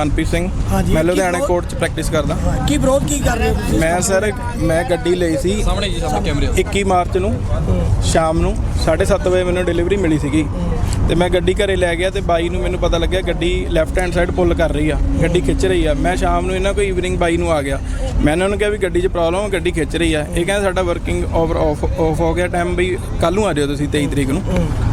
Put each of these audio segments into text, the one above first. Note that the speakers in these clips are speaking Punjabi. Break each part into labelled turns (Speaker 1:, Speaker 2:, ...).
Speaker 1: ਮਨਪ੍ਰੀਤ ਸਿੰਘ।
Speaker 2: ਹਾਂਜੀ,
Speaker 1: ਮੈਂ
Speaker 2: ਕੀ
Speaker 1: ਲੁਧਿਆਣੇ ਕੋਰਟ 'ਚ ਪ੍ਰੈਕਟਿਸ ਕਰਦਾ।
Speaker 2: ਕੀ ਵਿਰੋਧ ਕੀ ਕਰ ਰਹੇ ਹੋ ਤੁਸੀਂ?
Speaker 1: ਮੈਂ ਸਰ ਮੈਂ ਗੱਡੀ ਲਈ ਸੀ।
Speaker 3: ਸਾਹਮਣੇ ਜੀ ਸਾਹਮਣੇ ਕੈਮਰੇ
Speaker 1: 21 ਮਾਰਚ ਨੂੰ ਸ਼ਾਮ ਨੂੰ 7:30 ਵਜੇ ਮੈਨੂੰ ਡਿਲੀਵਰੀ ਮਿਲੀ ਸੀਗੀ। ਤੇ ਮੈਂ ਗੱਡੀ ਘਰੇ ਲੈ ਗਿਆ ਤੇ ਬਾਈ ਨੂੰ ਮੈਨੂੰ ਪਤਾ ਲੱਗਿਆ ਗੱਡੀ ਲੈਫਟ ਹੈਂਡ ਸਾਈਡ ਪੁੱਲ ਕਰ ਰਹੀ ਆ ਗੱਡੀ ਖਿੱਚ ਰਹੀ ਆ। ਮੈਂ ਸ਼ਾਮ ਨੂੰ ਇਹਨਾਂ ਕੋਈ ਈਵਨਿੰਗ ਬਾਈ ਨੂੰ ਆ ਗਿਆ। ਮੈਂ ਇਹਨਾਂ ਨੂੰ ਕਿਹਾ ਵੀ ਗੱਡੀ 'ਚ ਪ੍ਰੋਬਲਮ ਆ ਗੱਡੀ ਖਿੱਚ ਰਹੀ ਆ। ਇਹ ਕਹਿੰਦੇ ਸਾਡਾ ਵਰਕਿੰਗ ਓਵਰ ਆਫ ਆਫ ਹੋ ਗਿਆ ਟਾਈਮ ਵੀ ਕੱਲ ਨੂੰ ਆ ਜਾਓ ਤੁਸੀਂ 23 ਤਰੀਕ ਨੂੰ।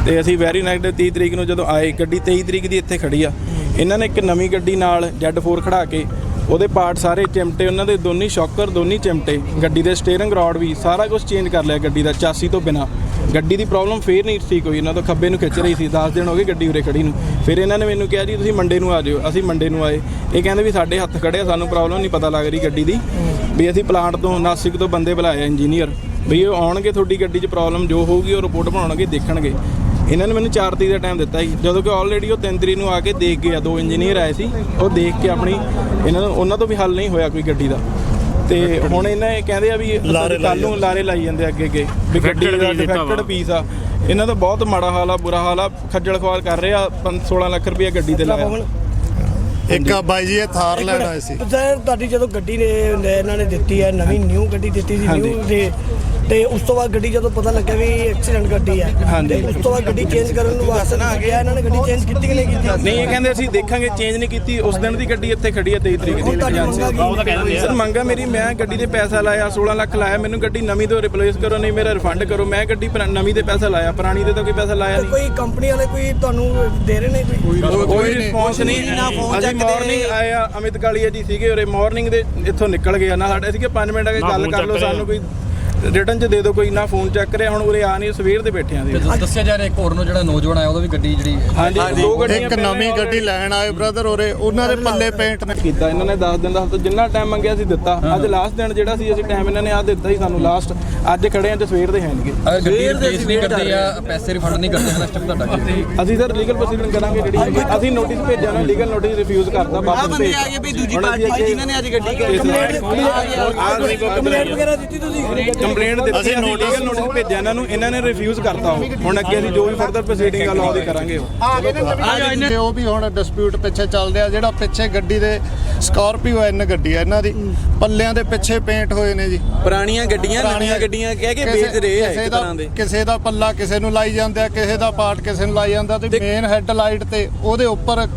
Speaker 1: ਤੇ ਅਸੀਂ ਵੈਰੀ ਨਾਈਟ 30 ਤਰੀਕ ਨੂੰ ਜਦੋਂ ਆਏ ਗੱਡੀ 23 ਤਰੀਕ ਦੀ ਇੱਥੇ ਖੜੀ ਆ। ਇਹਨਾਂ ਨੇ ਇੱਕ ਨਵੀਂ ਗੱਡੀ ਨਾਲ Z4 ਖੜਾ ਕੇ ਉਹਦੇ ਪਾਰਟ ਸਾਰੇ ਚਿਮਟੇ, ਉਹਨਾਂ ਦੇ ਦੋਨੀ ਸ਼ੌਕਰ, ਦੋਨੀ ਚਿਮਟੇ, ਗੱਡੀ ਦੇ ਸਟੀਅਰਿੰਗ ਰੋਡ ਵੀ ਸਾਰਾ ਕੁਝ ਚੇਂਜ ਕਰ ਲਿਆ ਗੱਡੀ ਦਾ ਚਾਸੀ ਤੋਂ ਬਿਨਾ। ਗੱਡੀ ਦੀ ਪ੍ਰੋਬਲਮ ਫੇਰ ਨਹੀਂ ਸੀ ਕੋਈ, ਇਹਨਾਂ ਤੋਂ ਖੱਬੇ ਨੂੰ ਖਿੱਚ ਰਹੀ ਸੀ 10 ਦਿਨ ਹੋ ਗਏ ਗੱਡੀ ਉਰੇ ਖੜੀ ਨੂੰ। ਫਿਰ ਇਹਨਾਂ ਨੇ ਮੈਨੂੰ ਕਿਹਾ, ਜੀ, ਤੁਸੀਂ ਮੰਡੇ ਨੂੰ ਆ ਜਾਓ। ਅਸੀਂ ਮੰਡੇ ਨੂੰ ਆਏ। ਇਹ ਕਹਿੰਦੇ ਵੀ ਸਾਡੇ ਹੱਥ ਖੜੇ ਆ, ਸਾਨੂੰ ਪ੍ਰੋਬਲਮ ਨਹੀਂ ਪਤਾ ਲੱਗ ਰਹੀ ਗੱਡੀ ਦੀ। ਵੀ ਅਸੀਂ ਪਲਾਂਟ ਤੋਂ, ਨਾਸਿਕ ਤੋਂ ਬੰਦੇ ਬੁਲਾਏ ਇੰਜੀਨੀਅਰ ਵੀ ਉਹ ਆਉਣਗੇ, ਤੁਹਾਡੀ ਗੱਡੀ 'ਚ ਪ੍ਰੋਬਲਮ ਜੋ ਹੋਊਗੀ, ਉਹ ਰਿਪੋਰਟ ਬਣਾਉਣਗੇ, ਦੇਖਣਗੇ। ਇਹਨਾਂ ਨੇ ਮੈਨੂੰ 4 ਤਰੀਕ ਦਾ ਟਾਈਮ ਦਿੱਤਾ ਸੀ। ਜਦੋਂ ਕਿ ਆਲਰੇਡੀ ਉਹ 3 ਤਰੀਕ ਨੂੰ ਆ ਕੇ ਦੇਖ ਗਏ ਆ ਦੋ ਇੰਜੀਨੀਅਰ ਆਏ ਸੀ ਉਹ ਦੇਖ ਕੇ ਆਪਣੀ ਇਹਨਾਂ ਨੂੰ ਉਹਨਾਂ ਤੋਂ ਵੀ ਹੱਲ ਨਹੀਂ ਹੋਇਆ ਕੋਈ ਗੱਡੀ ਦਾ। ਤੇ ਹੁਣ ਇਹਨਾਂ ਇਹ ਕਹਿੰਦੇ ਆ ਵੀ ਕੱਲ ਨੂੰ ਲਾਰੇ ਲਾਈ ਜਾਂਦੇ ਅੱਗੇ ਅੱਗੇ ਵੀ ਗੱਡੀ ਦਾ ਡਿਫੈਕਟਡ ਪੀਸ ਆ। ਇਹਨਾਂ ਦਾ ਬਹੁਤ ਮਾੜਾ ਹਾਲ ਆ ਬੁਰਾ ਹਾਲ ਆ ਖੱਜਲ ਖਵਾਲ ਕਰ ਰਹੇ ਆ 16 ਲੱਖ ਰੁਪਏ ਗੱਡੀ ਤੇ ਲਾਇਆ।
Speaker 4: ਇੱਕ ਆ ਬਾਈ ਜੀ ਇਹ ਥਾਰ ਲੈਣ ਆਏ ਸੀ।
Speaker 2: ਸਰ ਤੁਹਾਡੀ ਜਦੋਂ ਗੱਡੀ ਨੇ ਇਹਨਾਂ ਨੇ ਦਿੱਤੀ ਹੈ ਨਵੀਂ ਨਿਊ ਗੱਡੀ ਦਿੱਤੀ ਸੀ। ਨਿਊ ਤੇ ਤੇ ਉਸ ਤੋਂ ਬਾਅਦ ਗੱਡੀ ਜਦੋਂ ਪਤਾ ਲੱਗਿਆ ਵੀ ਐਕਸੀਡੈਂਟ ਗੱਡੀ ਹੈ
Speaker 1: ਹਾਂਜੀ।
Speaker 2: ਤੇ ਉਸ ਤੋਂ ਬਾਅਦ ਗੱਡੀ ਚੇਂਜ ਕਰਨ ਨੂੰ ਵਾਸਤੇ ਨਾ ਗਿਆ ਇਹਨਾਂ ਨੇ ਗੱਡੀ ਚੇਂਜ ਕੀਤੀ ਕਿ ਨਹੀਂ ਕੀਤੀ?
Speaker 1: ਨਹੀਂ ਇਹ ਕਹਿੰਦੇ ਅਸੀਂ ਦੇਖਾਂਗੇ ਚੇਂਜ ਨਹੀਂ ਕੀਤੀ ਉਸ ਦਿਨ ਦੀ ਗੱਡੀ ਇੱਥੇ ਖੜੀ ਹੈ 23 ਤਰੀਕ ਦੀ।
Speaker 2: ਹੁਣ ਤੁਹਾਡੀ ਮੰਗਾਂ ਕੀ?
Speaker 1: ਸਰ ਮੰਗਾ ਮੇਰੀ ਮੈਂ ਗੱਡੀ ਤੇ ਪੈਸਾ ਲਾਇਆ 16 ਲੱਖ ਲਾਇਆ ਮੈਨੂੰ ਗੱਡੀ ਨਵੀਂ ਤੋਂ ਰਿਪਲੇਸ ਕਰੋ ਨਹੀਂ ਮੇਰਾ ਰਿਫੰਡ ਕਰੋ ਮੈਂ ਗੱਡੀ ਪੁਰਾ- ਨਵੀਂ ਤੇ ਪੈਸਾ ਲਾਇਆ ਪੁਰਾਣੀ ਤੇ ਤਾਂ ਕੋਈ ਪੈਸਾ ਲਾਇਆ ਨਹੀਂ।
Speaker 2: ਕੋਈ ਕੰਪਨੀ ਵਾਲੇ ਕੋਈ ਤੁਹਾਨੂੰ ਦੇ ਰਹੇ ਨੇ ਕੋਈ?
Speaker 1: ਕੋਈ ਰਿਸਪੌਂਸ ਨਹੀਂ। ਅਸੀਂ ਮਾਰਨਿੰਗ ਆਏ ਆ ਅਮਿਤ ਕਾਲੀਆ ਜੀ ਸੀਗੇ ਉਰੇ ਮਾਰਨਿੰਗ ਦੇ ਇੱਥੋਂ ਨਿਕਲ ਗਏ ਨਾ ਸਾਡੇ ਸੀਗੇ 5 ਮਿੰਟ ਅਗੇ ਗੱਲ ਕਰ ਲਓ ਸਾਨੂੰ ਕੋਈ ਰਿਟਰਨ ਚ ਦੇ ਦਿਓ ਕੋਈ ਨਾ ਫੋਨ ਚੱਕ ਰਿਹਾ ਹੁਣ ਉਰੇ ਆ ਨਹੀਂ ਸਵੇਰ ਦੇ ਬੈਠੇ ਆਂ ਦੇ
Speaker 3: ਤੇ ਦੱਸਿਆ ਜਾ ਰਿਹਾ ਇੱਕ ਹੋਰ ਨੂੰ ਜਿਹੜਾ ਨੌਜਵਾਨ ਆਇਆ ਉਹਦਾ ਵੀ ਗੱਡੀ ਜਿਹੜੀ
Speaker 1: ਹਾਂਜੀ ਦੋ ਗੱਡੀਆਂ
Speaker 4: ਇੱਕ ਨਵੀਂ ਗੱਡੀ ਲੈਣ ਆਏ ਬ੍ਰਦਰ ਉਰੇ ਉਹਨਾਂ ਦੇ ਪੱਲੇ ਪੇਂਟ ਨੇ।
Speaker 1: ਕੀਤਾ ਇਹਨਾਂ ਨੇ 10 ਦਿਨ ਦਾ ਹਫ਼ਤਾ ਜਿੰਨਾ ਟਾਈਮ ਮੰਗਿਆ ਸੀ ਦਿੱਤਾ। ਅੱਜ ਲਾਸਟ ਦਿਨ ਜਿਹੜਾ ਸੀ ਅਸੀਂ ਟਾਈਮ ਇਹਨਾਂ ਨੇ ਆ ਦਿੱਤਾ ਸੀ ਸਾਨੂੰ ਲਾਸਟ ਅੱਜ ਖੜੇ ਆਂ ਤੇ ਸਵੇਰ ਦੇ ਹੈਣਗੇ।
Speaker 3: ਗੱਡੀ ਰਿਪਲੇਸ ਨਹੀਂ ਕਰਦੇ ਜਾਂ ਪੈਸੇ ਰਿਫੰਡ ਨਹੀਂ ਕਰਦੇ ਸਟੈਪ ਤੁਹਾਡਾ ਕੀ?
Speaker 1: ਅਸੀਂ ਸਰ ਲੀਗਲ ਪ੍ਰੋਸੀਡਿੰਗ ਕਰਾਂਗੇ ਜਿਹੜੀ ਹੈਗੀ। ਅਸੀਂ ਨੋਟਿਸ ਭੇਜਿਆ ਨਾ ਲੀਗਲ ਨੋਟਿਸ ਰਿਫਿਊਜ਼ ਕਰਤਾ ਵਾਪਸ ਭੇਜ ਆ ਗਏ ਵੀ ਦੂਜੀ ਪਾਰਟੀ ਜਿਨ੍ਹਾਂ ਨੇ ਅੱਜ ਗੱਡੀ
Speaker 2: ਕੰਪਲੇਂਟ ਵਗੈਰਾ ਦਿੱਤੀ ਤੁਸੀਂ?
Speaker 1: ਕੰਪਲੇਂਟ ਦਿੱਤੀ ਅਸੀਂ ਲੀਗਲ ਨੋਟਿਸ ਭੇਜਿਆ ਇਹਨਾਂ ਨੂੰ ਇਹਨਾਂ ਨੇ ਰਿਫਿਊਜ਼ ਕਰਤਾ ਉਹ। ਹੁਣ ਅੱਗੇ ਅਸੀਂ ਜੋ ਵੀ ਫਰਦਰ ਪ੍ਰੋਸੀਡਿੰਗ ਆ ਲਾਅ ਦੀ ਕਰਾਂਗੇ ਉਹ।
Speaker 4: ਤੇ ਉਹ ਵੀ ਹੁਣ ਡਿਸਪਿਊਟ ਪਿੱਛੇ ਚੱਲ ਰਿਹਾ ਜਿਹੜਾ ਪਿੱਛੇ ਗੱਡੀ ਦੇ ਸਕਾਰਪੀਓ ਐਨ ਗੱਡੀ ਆ ਇਹਨਾਂ ਦੀ। ਪੱਲਿਆਂ ਦੇ ਪਿੱਛੇ ਪੇਂਟ ਹੋਏ ਨੇ ਜੀ।
Speaker 5: ਪੁਰਾਣੀਆਂ ਗੱਡੀਆਂ ਨਵੀਆਂ ਗੱਡੀਆਂ ਕਹਿ ਕੇ ਵੇਚ ਰਹੇ ਆ
Speaker 4: ਕਿਸੇ
Speaker 5: ਇੱਕ
Speaker 4: ਦਾ-
Speaker 5: ਤਰ੍ਹਾਂ ਦੇ।
Speaker 4: ਕਿਸੇ ਦਾ ਪੱਲਾ ਕਿਸੇ ਨੂੰ ਲਾਈ ਜਾਂਦੇ ਆ ਕਿਸੇ ਦਾ ਪਾਰਟ ਕਿਸੇ ਨੂੰ ਲਾਈ ਜਾਂਦਾ ਤੇ ਮੇਨ ਹੈੱਡ ਲਾਈਟ ਤੇ ਉਹਦੇ ਉੱਪਰ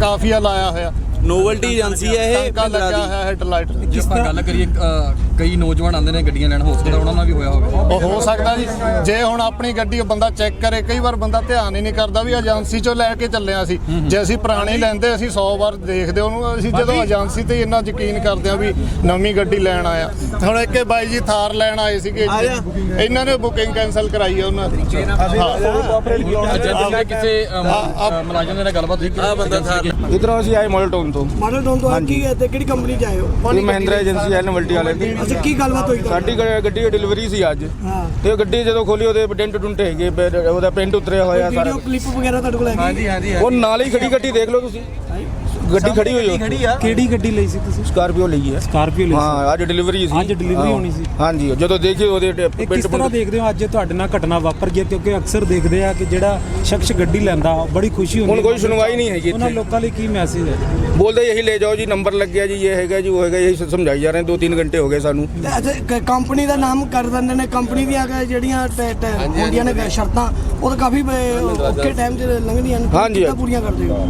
Speaker 4: ਕਾਫੀਆ ਲਾਇਆ ਹੋਇਆ।
Speaker 5: ਨੋਵਲਟੀ ਏਜੰਸੀ ਹੈ ਇਹ
Speaker 4: ਟਾਂਕਾ
Speaker 5: ਮਹਿੰਦਰਾ
Speaker 4: ਲੱਗਾ
Speaker 5: ਦੀ।
Speaker 4: ਹੋਇਆ ਹੈੱਡ ਲਾਈਟ
Speaker 3: ਜੇ ਆਪਾਂ ਗੱਲ ਕਰੀਏ ਅ, ਕਈ ਨੌਜਵਾਨ ਆਉਂਦੇ ਨੇ ਗੱਡੀਆਂ ਲੈਣ ਹੋ ਸਕਦਾ ਉਹਨਾਂ ਨਾਲ ਵੀ ਹੋਇਆ ਹੋਵੇ।
Speaker 4: ਉਹ ਹੋ ਸਕਦਾ ਜੀ। ਜੇ ਹੁਣ ਆਪਣੀ ਗੱਡੀ ਉਹ ਬੰਦਾ ਚੈੱਕ ਕਰੇ ਕਈ ਵਾਰ ਬੰਦਾ ਧਿਆਨ ਹੀ ਨਹੀਂ ਕਰਦਾ ਵੀ ਏਜੰਸੀ ਚੋਂ ਲੈ ਕੇ ਚੱਲੇ ਹਾਂ ਅਸੀਂ ਜੇ ਅਸੀਂ ਪੁਰਾਣੀ ਲੈਂਦੇ ਅਸੀਂ 100 ਵਾਰ ਦੇਖਦੇ ਉਹਨੂੰ ਅਸੀਂ ਜਦੋਂ ਏਜੰਸੀ ਤੇ ਇੰਨਾ ਯਕੀਨ ਕਰਦੇ ਆ ਵੀ ਨਵੀਂ ਗੱਡੀ ਲੈਣ ਆਇਆ। ਹੁਣ ਇੱਕ ਬਾਈ ਜੀ ਥਾਰ ਲੈਣ ਆਏ ਸੀਗੇ ਇੱਥੇ। ਇਹਨਾਂ ਨੇ ਬੁਕਿੰਗ ਕੈਨਸਲ ਕਰਾਈ ਆ ਉਹਨਾਂ ਦੀ।
Speaker 3: ਜਿਵੇਂ ਕਿਸੇ ਅ, ਮ- ਅ, ਮੁਲਾਜ਼ਮ ਦੇ ਨਾਲ ਗੱਲਬਾਤ ਹੋਈ
Speaker 5: ਆ ਬੰਦਾ ਥਾਰ।
Speaker 1: ਇਧਰੋਂ ਅਸੀਂ ਆਏ ਮੋਲ ਟਾਊਨ ਤੋਂ।
Speaker 2: ਮਾਡਲ ਟਾਊਨ ਤੋਂ ਆ ਕੀ ਹੈ ਤੇ ਕਿਹੜੀ ਕੰਪਨੀ ਚ ਆਏ ਹੋ?
Speaker 1: ਇਹ ਮਹਿੰਦਰਾ ਏਜੰਸੀ ਹੈ ਨਵਲਟੀ ਵਾਲੇ ਦੀ।
Speaker 2: ਅੱਛਾ ਕੀ ਗੱਲਬਾਤ ਹੋਈ ਤੁਹਾਡੀ
Speaker 1: ਸਾਡੀ ਗ- ਗੱਡੀ ਦੀ ਡਿਲੀਵਰੀ ਸੀ ਅੱਜ।
Speaker 2: ਹਾਂ।
Speaker 1: ਤੇ ਉਹ ਗੱਡੀ ਜਦੋਂ ਖੋਲੀ ਉਹਦੇ ਡੈਂਟ ਡੁੰਟ ਹੈਗੇ ਫਿਰ ਉਹਦਾ ਪਿੰਟ ਉਤਰਿਆ ਹੋਇਆ ਸਾਰਾ।
Speaker 2: ਵੀਡੀਓ ਕਲਿੱਪ ਵਗੈਰਾ ਤੁਹਾਡੇ ਕੋਲ ਹੈਗੀ?
Speaker 1: ਉਹ ਨਾਲ ਹੀ ਖੜੀ ਗੱਡੀ ਦੇਖ ਲਓ ਤੁਸੀਂ। ਗੱਡੀ ਖੜੀ ਹੋਈ ਹੈ
Speaker 6: ਕਿਹੜੀ ਗੱਡੀ ਲਈ ਸੀ ਤੁਸੀਂ?
Speaker 1: ਸਕਾਰਪੀਓ ਲਈ ਹੈ
Speaker 6: ਸਕਾਰਪੀਓ ਲਈ ਸੀ।
Speaker 1: ਹਾਂ ਅੱਜ ਡਿਲੀਵਰੀ ਸੀ।
Speaker 6: ਅੱਜ delivery ਹੋਣੀ ਸੀ।
Speaker 1: ਹਾਂਜੀ ਜਦੋਂ ਦੇਖੀ ਉਹਦੇ ਟ-
Speaker 6: ਇਹ
Speaker 1: ਪਿੰਟ
Speaker 6: ਕਿਸ ਤਰ੍ਹਾਂ ਦੇਖਦੇ ਹੋ ਅੱਜ ਤੁਹਾਡੇ ਨਾਲ ਘਟਨਾ ਵਾਪਰ ਗਈ ਹੈ? ਕਿਉਂਕਿ ਅਕਸਰ ਦੇਖਦੇ ਆ ਕਿ ਜਿਹੜਾ ਸ਼ਖਸ ਗੱਡੀ ਲੈਂਦਾ ਬੜੀ ਖੁਸ਼ੀ ਹੁੰਦੀ
Speaker 1: ਹੁਣ ਕੋਈ। ਸੁਣਵਾਈ ਨਹੀਂ ਹੈਗੀ
Speaker 6: ਉਹਨਾਂ
Speaker 1: ਇੱਥੇ।
Speaker 6: ਲੋਕਾਂ ਲਈ ਕੀ ਮੈਸੇਜ ਹੈ?
Speaker 1: ਬੋਲਦੇ ਯਹੀ ਲੈ ਜਾਓ ਜੀ ਨੰਬਰ ਲੱਗਿਆ ਜੀ ਇਹ ਹੈਗਾ ਜੀ ਉਹ ਹੈਗਾ ਯਹੀ ਸਮਝਾਈ ਜਾ ਰਹੇ ਦੋ ਤਿੰਨ ਘੰਟੇ ਹੋ ਗਏ ਸਾਨੂੰ।
Speaker 2: ਕੰਪਨੀ ਦਾ ਨਾਮ ਕਰ ਦਿੰਦੇ ਨੇ। ਕੰਪਨੀ ਦੀਆਂ ਕਿ ਜਿਹੜੀਆਂ ਟ- ਟ- ਹੁੰਦੀਆਂ ਨੇ ਸ਼ਰਤਾਂ ਉਹ ਤਾਂ ਕਾਫੀ ਬ- ਔਖੇ ਟਾਈਮ 'ਚ ਲੰਘਦੀਆਂ ਨੇ।
Speaker 1: ਹਾਂਜੀ,
Speaker 2: ਕਿੱਦਾਂ
Speaker 1: ਹਾਂਜੀ।
Speaker 2: ਪੂਰੀਆਂ ਕਰਦੇ ਹੋ?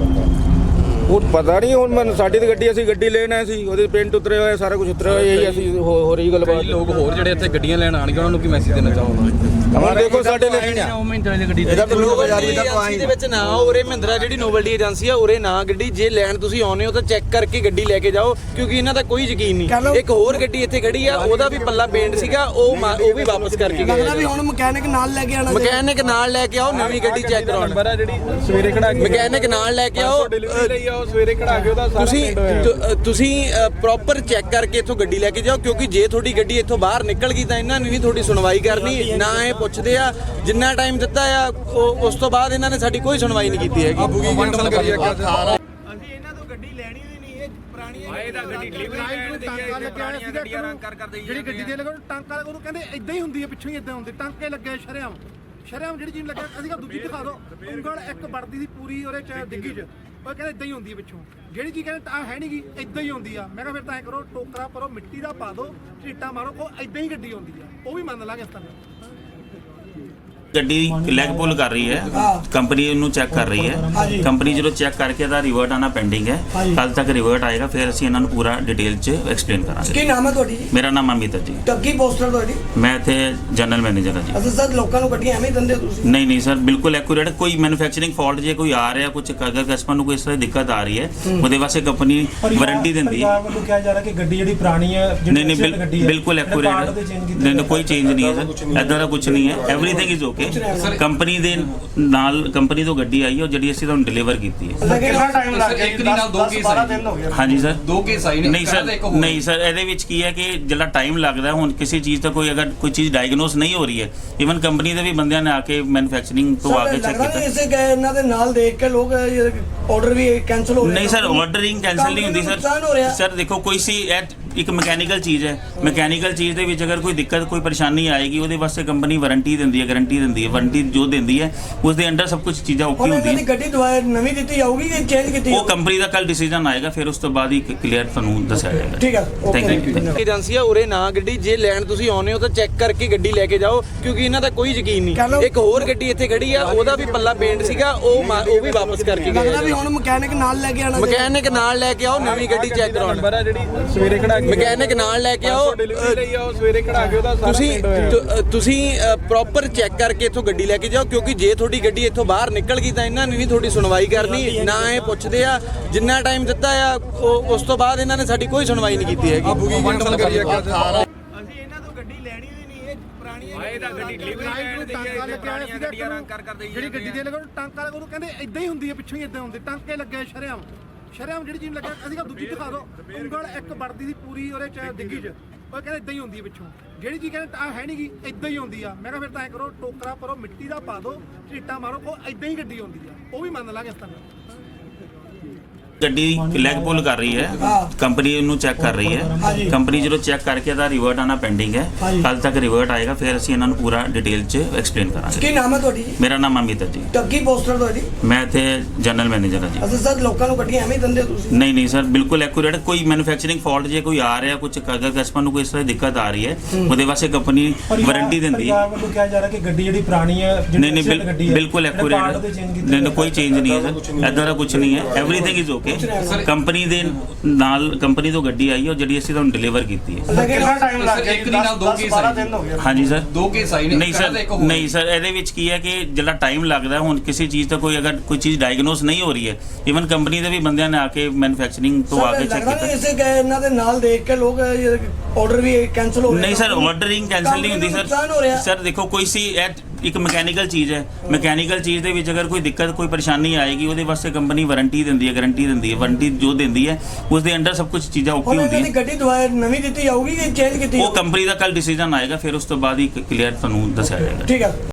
Speaker 1: ਉਹ ਪਤਾ ਨਹੀਂ ਹੁਣ ਮੈਨੂੰ ਸਾਡੀ ਤੇ ਗੱਡੀ ਅਸੀਂ ਗੱਡੀ ਲੈਣ ਆਏ ਸੀ ਉਹਦੇ ਪਿੰਟ ਉਤਰੇ ਹੋਏ ਸਾਰਾ ਕੁਝ ਉਤਰਿਆ ਹੋਇਆ ਇਹੀ ਅਸੀਂ ਹੋ ਹੋ ਰਹੀ ਗੱਲਬਾਤ।
Speaker 3: ਲੋਕ ਹੋਰ ਜਿਹੜੇ ਇੱਥੇ ਗੱਡੀਆਂ ਲੈਣ ਆਣਗੇ ਉਹਨਾਂ ਨੂੰ ਕੀ ਮੈਸੇਜ ਦੇਣਾ ਚਾਹੋਗੇ?
Speaker 1: ਹੁਣ ਦੇਖੋ ਸਾਡੇ ਲਈ
Speaker 5: ਇਹਦਾ ਨੋਵਲਟੀ ਏਜੰਸੀ ਦੇ ਵਿੱਚ ਨਾ ਉਰੇ ਮਹਿੰਦਰਾ ਜਿਹੜੀ ਨੋਵਲਟੀ ਏਜੰਸੀ ਆ ਉਰੇ ਨਾ ਗੱਡੀ ਜੇ ਲੈਣ ਤੁਸੀਂ ਆਉਨੇ ਹੋ ਤਾਂ ਚੈੱਕ ਕਰਕੇ ਗੱਡੀ ਲੈ ਕੇ ਜਾਓ ਕਿਉਂਕਿ ਇਹਨਾਂ ਦਾ ਕੋਈ ਯਕੀਨ। ਨਹੀਂ। ਇੱਕ ਹੋਰ ਗੱਡੀ ਇੱਥੇ ਖੜੀ ਆ ਉਹਦਾ ਵੀ ਪੱਲਾ ਪੇਂਟ ਸੀਗਾ ਉਹ ਉਹ ਵੀ ਵਾਪਸ ਕਰਕੇ
Speaker 2: ਲੱਗਦਾ ਵੀ
Speaker 5: ਗਏ
Speaker 2: ਹੁਣ ਮਕੈਨਿਕ ਨਾਲ ਲੈ ਕੇ ਆਣਾ
Speaker 5: ਮਕੈਨਿਕ ਨਾਲ ਲੈ ਕੇ ਆਓ ਨਵੀਂ ਗੱਡੀ ਚੈੱਕ ਕਰਾਉਣ।
Speaker 1: ਨੰਬਰ ਆ ਜਿਹੜੀ ਸਵੇਰੇ ਖੜਾ ਕੇ
Speaker 5: ਮਕੈਨਿਕ ਨਾਲ ਲੈ ਕੇ ਆਓ
Speaker 1: ਡਿਲੀਵਰੀ ਲਈ ਆ। ਉਹ ਸਵੇਰੇ ਖੜਾ ਕੇ ਉਹਦਾ ਸਾਰਾ
Speaker 5: ਤੁਸੀਂ
Speaker 1: ਹੋਇਆ।
Speaker 5: ਤੁ- ਤੁਸੀਂ ਪ੍ਰੋਪਰ ਚੈੱਕ ਕਰਕੇ ਇੱਥੋਂ ਗੱਡੀ ਲੈ ਕੇ ਜਾਓ ਕਿਉਂਕਿ ਜੇ ਤੁਹਾਡੀ ਗੱਡੀ ਇੱਥੋਂ ਬਾਹਰ ਨਿਕਲ ਗਈ ਤਾਂ ਇਹਨਾਂ ਨੇ ਨਹੀਂ ਤੁਹਾਡੀ ਸੁਣਵਾਈ ਕਰਨੀ ਨਾ ਇਹ ਪੁੱਛਦੇ ਆ ਜਿੰਨਾ ਟਾਈਮ ਦਿੱਤਾ ਆ ਉਹ- ਉਸ ਤੋਂ ਬਾਅਦ ਇਹਨਾਂ ਨੇ ਸਾਡੀ ਕੋਈ ਸੁਣਵਾਈ ਨਹੀਂ ਕੀਤੀ ਹੈਗੀ।
Speaker 2: ਅਸੀਂ ਇਹਨਾਂ ਤੋਂ ਗੱਡੀ ਲੈਣੀ ਹੋਈ ਨਹੀਂ ਇਹ ਪੁਰਾਣੀਆਂ ਆਏ ਤਾਂ ਗੱਡੀ ਡਿਲੀਵਰੀ
Speaker 4: ਜਿਹੜੀ ਗੱਡੀ ਦੇ ਲਗਾ ਟਾਂਕਾ ਲਗਾ ਉਹਨੂੰ ਕਹਿੰਦੇ ਇਦਾਂ ਹੀ ਹੁੰਦੀ ਹੈ ਪਿੱਛੋਂ ਹੀ ਇਦਾਂ ਹੁੰਦੀ ਟਾਂਕੇ ਲੱਗੇ ਸ਼ਰਿਆਮ। ਸ਼ਰਿਆਮ ਜਿਹੜੀ ਚੀਜ਼ ਲੱਗਾ ਅਸੀਂ ਕਿਹਾ ਦੂਜੀ ਦਿਖਾ ਦਿਓ। ਉਂਗਲ ਇੱਕ ਵੜਦੀ ਸੀ ਪੂਰੀ ਉਹਦੇ ਚ ਡਿੱਗੀ ਚ।
Speaker 7: ਉਹ ਕਹਿੰਦੇ ਇਦਾਂ ਹੀ ਹੁੰਦੀ ਹੈ ਪਿੱਛੋਂ। ਜਿਹੜੀ ਚੀਜ਼ ਕਹਿੰਦੇ ਆ ਹੈ ਨਹੀਂਗੀ ਇਦਾਂ ਹੀ ਹੁੰਦੀ ਆ। ਮੈਂ ਕਿਹਾ ਫਿਰ ਤਾਂ ਐ ਕਰੋ ਟੋਕਰਾ ਭਰੋ ਮਿੱਟੀ ਦਾ ਪਾ ਦਿਓ ਝੀਟਾ ਮਾਰੋ ਉਹ ਇਦਾਂ ਹੀ ਗੱਡੀ ਹੁੰਦੀ ਆ। ਉਹ ਵੀ ਮੰਨ ਲਾਂਗੇ ਇਸ ਤਰ੍ਹਾਂ।
Speaker 8: ਗੱਡੀ ਲੈਗ ਪੁੱਲ ਕਰ ਰਹੀ ਹੈ। ਕੰਪਨੀ ਉਹਨੂੰ ਚੈੱਕ ਕਰ ਰਹੀ ਹੈ। ਕੰਪਨੀ ਜਦੋਂ ਚੈੱਕ ਕਰਕੇ ਇਹਦਾ ਰਿਵਰਟ ਆਣਾ ਪੈਂਡਿੰਗ ਹੈ। ਕੱਲ ਤੱਕ ਰਿਵਰਟ ਆਏਗਾ ਫਿਰ ਅਸੀਂ ਇਹਨਾਂ ਨੂੰ ਪੂਰਾ ਡਿਟੇਲ 'ਚ ਐਕਸਪਲੇਨ
Speaker 2: ਕੀ
Speaker 8: ਕਰਾਂਗੇ
Speaker 2: ਨਾਮ ਹੈ ਤੁਹਾਡੀ? ਜੀ
Speaker 8: ਮੇਰਾ ਨਾਮ ਅਮਿਤ ਹੈ ਜੀ।
Speaker 2: ਟੱਕੀ ਪੋਸਟਰ ਤੁਹਾਡੀ?
Speaker 8: ਮੈਂ ਇੱਥੇ ਜਨਰਲ ਮੈਨੇਜਰ ਹਾਂ ਜੀ।
Speaker 2: ਅਸੀਂ ਸਰ ਲੋਕਾਂ ਨੂੰ ਗੱਡੀਆਂ ਐਵੇਂ ਦਿੰਦੇ ਹੋ ਤੁਸੀਂ?
Speaker 8: ਨਹੀਂ ਨਹੀਂ ਸਰ ਬਿਲਕੁਲ ਐਕੂਰੇਟ ਕੋਈ ਮੈਨੂਫੈਕਚਰਿੰਗ ਫਾਲਟ ਜੇ ਕੋਈ ਆ ਰਿਹਾ ਕੁਝ ਅਗਰ ਕਸਟਮਰ ਨੂੰ ਕੋਈ ਇਸ ਤਰ੍ਹਾਂ ਦੀ ਦਿੱਕਤ ਆ ਰਹੀ ਹੈ ਉਹਦੇ ਵਾਸਤੇ ਕੰਪਨੀ ਵਾਰੰਟੀ ਦਿੰਦੀ ਹੈ।
Speaker 6: ਵੱਲੋਂ ਕਿਹਾ ਜਾ ਰਿਹਾ ਕਿ ਗੱਡੀ ਜਿਹੜੀ ਪੁਰਾਣੀ ਹੈ ਜਿਹੜੀ
Speaker 8: ਨਹੀਂ ਨਹੀਂ ਬਿਲਕੁਲ ਐਕੂਰੇਟ ਨਹੀਂ ਕੋਈ ਚੇਂਜ ਨਹੀਂ ਹੈ ਸਰ। ਐਦਾਂ ਦਾ ਕੁਝ ਨਹੀਂ ਹੈ। ਐਵਰੀਥਿੰਗ ਇਜ਼ ਓਕੇ ਕੰਪਨੀ ਦੇ ਨਾਲ ਕੰਪਨੀ ਤੋਂ ਗੱਡੀ ਆਈ ਹੈ ਉਹ ਜਿਹੜੀ ਅਸੀਂ ਤੁਹਾਨੂੰ ਡਿਲੀਵਰ ਕੀਤੀ ਹੈ।
Speaker 2: ਕਿੰਨਾ ਟਾਈਮ
Speaker 3: ਸਰ ਇੱਕ ਦਿਨ ਨਾਲ ਦੋ ਕੇਸ ਆਏ।
Speaker 8: ਹਾਂਜੀ ਸਰ।
Speaker 3: ਦੋ ਕੇਸ ਆਏ ਨੇ।
Speaker 8: ਨਹੀਂ ਸਰ ਨਹੀਂ ਸਰ ਇਹਦੇ ਵਿੱਚ ਕੀ ਹੈ ਕਿ ਜਿਹੜਾ ਟਾਈਮ ਲੱਗਦਾ ਹੁਣ ਕਿਸੇ ਚੀਜ਼ ਦਾ ਕੋਈ ਅਗਰ ਕੋਈ ਚੀਜ਼ ਡਾਇਗਨੋਸ ਨਹੀਂ ਹੋ ਰਹੀ ਹੈ ਇਵਨ ਕੰਪਨੀ ਦੇ ਵੀ ਬੰਦਿਆਂ ਨੇ ਆ ਕੇ ਮੈਨੂਫੈਕਚਰਿੰਗ ਤੋਂ ਆ ਕੇ ਚੈੱਕ ਕੀਤਾ।
Speaker 2: ਇਸੇ ਗਏ ਇਹਨਾਂ ਦੇ ਨਾਲ ਦੇਖ ਕੇ ਲੋਕ ਆਰਡਰ ਵੀ ਕੈਨਸਲ ਹੋ ਰਹੇ
Speaker 8: ਨਹੀਂ ਸਰ ਆਰਡਰਿੰਗ ਕੈਨਸਲ ਨਹੀਂ ਹੁੰਦੀ। ਸਰ। ਸਰ ਦੇਖੋ ਕੋਈ ਸੀ ਇੱਕ ਮਕੈਨੀਕਲ ਚੀਜ਼ ਹੈ। ਮਕੈਨੀਕਲ ਚੀਜ਼ ਦੇ ਵਿੱਚ ਅਗਰ ਕੋਈ ਦਿੱਕਤ ਕੋਈ ਪਰੇਸ਼ਾਨੀ ਆਏਗੀ ਉਹਦੇ ਵਾਸਤੇ ਕੰਪਨੀ ਵਾਰੰਟੀ ਦਿੰਦੀ ਹੈ ਗਾਰੰਟੀ ਦਿੰਦੀ ਹੈ। ਵਾਰੰਟੀ ਜੋ ਦਿੰਦੀ ਹੈ ਉਸ ਦੇ ਅੰਡਰ ਸਭ ਕੁਝ ਚੀਜ਼ਾਂ ਓਕੇ ਹੁੰਦੀਆਂ।
Speaker 2: ਦੀ ਗੱਡੀ ਦੁਬਾਰਾ ਨਵੀਂ ਦਿੱਤੀ ਜਾਊਗੀ ਕਿ ਚੇਂਜ ਕੀਤੀ
Speaker 8: ਉਹ? ਕੰਪਨੀ ਦਾ ਕੱਲ ਡਿਸੀਜਨ ਆਏਗਾ ਫਿਰ ਉਸ ਤੋਂ ਬਾਅਦ ਹੀ ਕਲੀਅਰ ਤੁਹਾਨੂੰ ਦੱਸਿਆ ਜਾਏਗਾ।
Speaker 2: ਠੀਕ ਹੈ
Speaker 8: ਥੈਂਕ ਯੂ
Speaker 2: ਓਕੇ
Speaker 5: ਏਜੰਸੀ ਆ ਉਰੇ ਨਾ ਗੱਡੀ ਜੇ ਲੈਣ ਤੁਸੀਂ ਆਉਨੇ ਹੋ ਤਾਂ ਚੈੱਕ ਕਰਕੇ ਗੱਡੀ ਲੈ ਕੇ ਜਾਓ ਕਿਉਂਕਿ ਇਹਨਾਂ ਦਾ ਕੋਈ ਯਕੀਨ। ਨਹੀਂ। ਇੱਕ ਹੋਰ ਗੱਡੀ ਇੱਥੇ ਖੜੀ ਆ ਉਹਦਾ ਵੀ ਪੱਲਾ ਪੇਂਟ ਸੀਗਾ ਉਹ ਮਾ- ਉਹ ਵੀ ਵਾਪਸ ਕਰਕੇ ਗਏ।
Speaker 2: ਲੱਗਦਾ ਵੀ ਹੁਣ ਮਕੈਨਿਕ ਨਾਲ ਲੈ ਕੇ ਆਣਾ
Speaker 5: ਮਕੈਨਿਕ ਨਾਲ ਲੈ ਕੇ ਆਓ ਨਵੀਂ ਗੱਡੀ ਚੈੱਕ ਕਰਾਉਣ।
Speaker 1: ਨੰਬਰ ਆ ਜਿਹੜੀ ਸਵੇਰੇ ਖੜਾ ਕੇ
Speaker 5: ਮਕੈਨਿਕ ਨਾਲ ਲੈ ਕੇ ਆਓ।
Speaker 1: ਡਿਲੀਵਰੀ ਲਈ ਆ ਉਹ ਸਵੇਰੇ ਖੜਾ ਕੇ ਉਹਦਾ ਸਾਰਾ
Speaker 5: ਤੁਸੀਂ। ਤੁ- ਤੁਸੀਂ ਪ੍ਰੋਪਰ ਚੈੱਕ ਕਰਕੇ ਇੱਥੋਂ ਗੱਡੀ ਲੈ ਕੇ ਜਾਓ ਕਿਉਂਕਿ ਜੇ ਤੁਹਾਡੀ ਗੱਡੀ ਇੱਥੋਂ ਬਾਹਰ ਨਿਕਲ ਗਈ ਤਾਂ ਇਹਨਾਂ ਨੇ ਨਹੀਂ ਤੁਹਾਡੀ ਸੁਣਵਾਈ ਕਰਨੀ ਨਾ ਇਹ ਪੁੱਛਦੇ ਆ ਜਿੰਨਾ ਟਾਈਮ ਦਿੱਤਾ ਆ ਉਹ- ਉਸ ਤੋਂ ਬਾਅਦ ਇਹਨਾਂ ਨੇ ਸਾਡੀ ਕੋਈ ਸੁਣਵਾਈ ਨਹੀਂ ਕੀਤੀ ਹੈਗੀ।
Speaker 3: ਵੰਡਲ ਕਰੀਏ ਕਿਆ?
Speaker 2: ਅਸੀਂ ਇਹਨਾਂ ਤੋਂ ਗੱਡੀ ਲੈਣੀ ਵੀ ਨਹੀਂ ਇਹ ਪੁਰਾਣੀਆਂ ਆਏ ਤਾਂ ਗੱਡੀ
Speaker 7: ਟਾਂਕਾ ਲੱਗਿਆ ਹੋਇਆ ਸੀਗਾ ਜਿਹੜੀ ਗੱਡੀ ਦੇ ਲਗਾ ਟਾਂਕਾ ਲਗਾ ਉਹਨੂੰ ਕਹਿੰਦੇ ਇਦਾਂ ਹੀ ਹੁੰਦੀ ਹੈ ਪਿੱਛੋਂ ਹੀ ਇਦਾਂ ਹੁੰਦੀ ਟਾਂਕੇ ਲੱਗੇ ਸ਼ਰਿਆਮ। ਸ਼ਰਿਆਮ ਜਿਹੜੀ ਚੀਜ਼ ਲੱਗਿਆ ਅਸੀਂ ਕਿਹਾ ਦੂਜੀ ਦਿਖਾ ਦਿਓ। ਉਂਗਲ ਇੱਕ ਵੜਦੀ ਸੀ ਪੂਰੀ ਉਹਦੇ ਚ ਡਿੱਗੀ ਚ। ਉਹ ਕਹਿੰਦੇ ਇਦਾਂ ਹੀ ਹੁੰਦੀ ਹੈ ਪਿੱਛੋਂ। ਜਿਹੜੀ ਚੀਜ਼ ਕਹਿੰਦੇ ਆ ਹੈ ਨਹੀਂਗੀ ਇਦਾਂ ਹੀ ਹੁੰਦੀ ਆ। ਮੈਂ ਕਿਹਾ ਫਿਰ ਤਾਂ ਐ ਕਰੋ ਟੋਕਰਾ ਭਰੋ ਮਿੱਟੀ ਦਾ ਪਾ ਦਿਓ ਝੀਟਾ ਮਾਰੋ ਉਹ ਇਦਾਂ ਹੀ ਗੱਡੀ ਹੁੰਦੀ ਆ। ਉਹ ਵੀ ਮੰਨ ਲਾਂਗੇ ਇਸ ਤਰ੍ਹਾਂ।
Speaker 8: ਗੱਡੀ ਲੈਗ ਪੁੱਲ ਕਰ ਰਹੀ ਹੈ। ਕੰਪਨੀ ਉਹਨੂੰ ਚੈੱਕ ਕਰ ਰਹੀ ਹੈ। ਕੰਪਨੀ ਜਦੋਂ ਚੈੱਕ ਕਰਕੇ ਇਹਦਾ ਰਿਵਰਟ ਆਣਾ ਪੈਂਡਿੰਗ ਹੈ। ਕੱਲ ਤੱਕ ਰਿਵਰਟ ਆਏਗਾ ਫਿਰ ਅਸੀਂ ਇਹਨਾਂ ਨੂੰ ਪੂਰਾ ਡਿਟੇਲ 'ਚ ਐਕਸਪਲੇਨ ਕਰਾਂਗੇ।
Speaker 2: ਕੀ ਨਾਮ ਹੈ ਤੁਹਾਡੀ? ਜੀ
Speaker 8: ਮੇਰਾ ਨਾਮ ਅਮਿਤ ਹੈ ਜੀ।
Speaker 2: ਟੱਕੀ ਪੋਸਟਰ ਤੁਹਾਡੀ?
Speaker 8: ਮੈਂ ਇੱਥੇ ਜਨਰਲ ਮੈਨੇਜਰ ਹਾਂ ਜੀ।
Speaker 2: ਅਸੀਂ ਸਰ ਲੋਕਾਂ ਨੂੰ ਗੱਡੀਆਂ ਐਵੇਂ ਹੀ ਦਿੰਦੇ ਹੋ ਤੁਸੀਂ?
Speaker 8: ਨਹੀਂ ਨਹੀਂ ਸਰ ਬਿਲਕੁਲ ਐਕੂਰੇਟ ਕੋਈ ਮੈਨੂਫੈਕਚਰਿੰਗ ਫਾਲਟ ਜੇ ਕੋਈ ਆ ਰਿਹਾ ਕੁਝ ਅਗਰ ਕਸਟਮਰ ਨੂੰ ਕੋਈ ਇਸ ਤਰ੍ਹਾਂ ਦੀ ਦਿੱਕਤ ਆ ਰਹੀ ਹੈ ਉਹਦੇ ਵਾਸਤੇ ਕੰਪਨੀ ਵਾਰੰਟੀ ਦਿੰਦੀ ਹੈ।
Speaker 6: ਵੱਲੋਂ ਕਿਹਾ ਜਾ ਰਿਹਾ ਕਿ ਗੱਡੀ ਜਿਹੜੀ ਪੁਰਾਣੀ ਹੈ ਜਿਹੜੀ
Speaker 8: ਨਹੀਂ ਨਹੀਂ ਬਿਲਕੁਲ ਐਕੂਰੇਟ ਨਹੀਂ ਨਹੀਂ ਕੋਈ ਚੇਂਜ ਨਹੀਂ ਹੈ ਸਰ। ਐਦਾਂ ਦਾ ਕੁਝ ਨਹੀਂ ਹੈ। ਐਵਰੀਥਿੰਗ ਇਜ਼ ਓਕੇ ਕੰਪਨੀ ਦੇ ਨਾਲ ਕੰਪਨੀ ਤੋਂ ਗੱਡੀ ਆਈ ਹੈ ਉਹ ਜਿਹੜੀ ਅਸੀਂ ਤੁਹਾਨੂੰ ਡਿਲੀਵਰ ਕੀਤੀ ਹੈ।
Speaker 2: ਕਿੰਨਾ ਟਾਈਮ
Speaker 3: ਸਰ ਇੱਕ ਦਿਨ ਨਾਲ ਦੋ ਕੇਸ ਆਏ
Speaker 8: ਹਾਂਜੀ ਸਰ।
Speaker 3: ਦੋ ਕੇਸ ਆਏ ਨੇ
Speaker 8: ਨਹੀਂ ਸਰ ਨਹੀਂ ਸਰ ਇਹਦੇ ਵਿੱਚ ਕੀ ਹੈ ਕਿ ਜਿਹੜਾ ਟਾਈਮ ਲੱਗਦਾ ਹੁਣ ਕਿਸੇ ਚੀਜ਼ ਦਾ ਕੋਈ ਅਗਰ ਕੋਈ ਚੀਜ਼ ਡਾਇਗਨੋਸ ਨਹੀਂ ਹੋ ਰਹੀ ਹੈ ਇਵਨ ਕੰਪਨੀ ਦੇ ਵੀ ਬੰਦਿਆਂ ਨੇ ਆ ਕੇ ਮੈਨੂਫੈਕਚਰਿੰਗ ਤੋਂ ਆ ਕੇ ਚੈੱਕ ਕੀਤਾ।
Speaker 2: ਇਸੇ ਗਏ ਇਹਨਾਂ ਦੇ ਨਾਲ ਦੇਖ ਕੇ ਲੋਕ ਆਰਡਰ ਵੀ ਕੈਨਸਲ ਹੋ ਰਹੇ
Speaker 8: ਨਹੀਂ ਸਰ ਆਰਡਰਿੰਗ ਕੈਨਸਲ ਨਹੀਂ ਹੁੰਦੀ। ਸਰ। ਸਰ ਦੇਖੋ ਕੋਈ ਸੀ ਇੱਕ ਮਕੈਨੀਕਲ ਚੀਜ਼ ਹੈ। ਮਕੈਨੀਕਲ ਚੀਜ਼ ਦੇ ਵਿੱਚ ਅਗਰ ਕੋਈ ਦਿੱਕਤ ਕੋਈ ਪਰੇਸ਼ਾਨੀ ਆਏਗੀ ਉਹਦੇ ਵਾਸਤੇ ਕੰਪਨੀ ਵਾਰੰਟੀ ਦਿੰਦੀ ਹੈ ਗਾਰੰਟੀ ਦਿੰਦੀ ਹੈ ਵਾਰੰਟੀ ਜੋ ਦਿੰਦੀ ਹੈ ਉਸ ਦੇ ਅੰਡਰ ਸਭ ਕੁਝ ਚੀਜ਼ਾਂ ਓਕੇ
Speaker 2: ਹੁਣ ਇਹਨਾਂ
Speaker 8: ਹੁੰਦੀਆਂ।
Speaker 2: ਦੀ ਗੱਡੀ ਦੁਬਾਰਾ ਨਵੀਂ ਦਿੱਤੀ ਜਾਊਗੀ ਕਿ ਚੇਂਜ ਕੀਤੀ
Speaker 8: ਉਹ? ਕੰਪਨੀ ਦਾ ਕੱਲ ਡਿਸੀਜਨ ਆਏਗਾ ਫਿਰ ਉਸ ਤੋਂ ਬਾਅਦ ਹੀ ਕਲੀਅਰ ਤੁਹਾਨੂੰ ਦੱਸਿਆ ਜਾਏਗਾ।
Speaker 2: ਠੀਕ ਹੈ